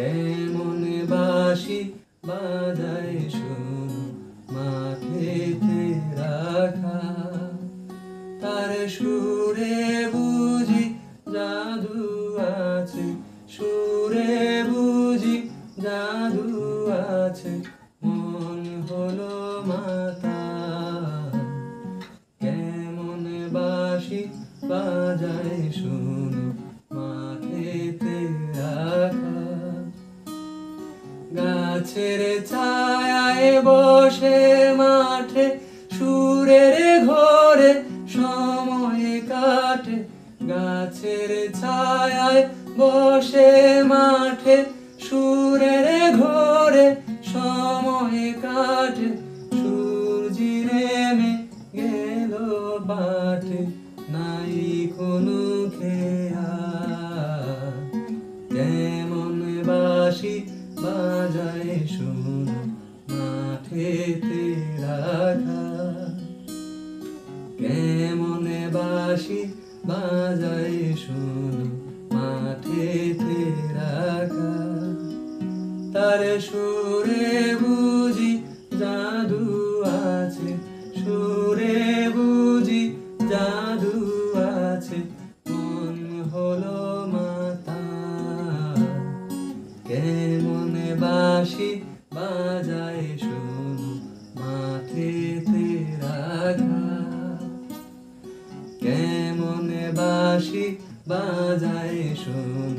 কেমন বাসি বাজায় শোনো মাঠেতে রাখা। তার সুরে বুঝি জাদু আছে, সুরে বুঝি জাদু আছে। মন হলো মাতা। কেমন বাসি বাজায় শুনো গাছের ছায়ায় বসে মাঠে, সুরের ঘরে সময় কাটে। গাছের ছায়ায় বসে মাঠে, সুরের ঘরে সময় কাটে। সূর্যি নেমে গেল বাটে, নাই কোনো খেয়া কেমন বাসি বাজায় শুনো মাঠেতে কেমন বাসি বাজায় শুনো মাঠেতে রাখা। তার সুরে বুঝি জাদু আছে, সুরে বুঝি জাদু আছে। মন হলো মাতা। কেমন বাসি বাজায় শুনো মাঠেতে রাখা। কেমন বাঁশি বাজায় শোনো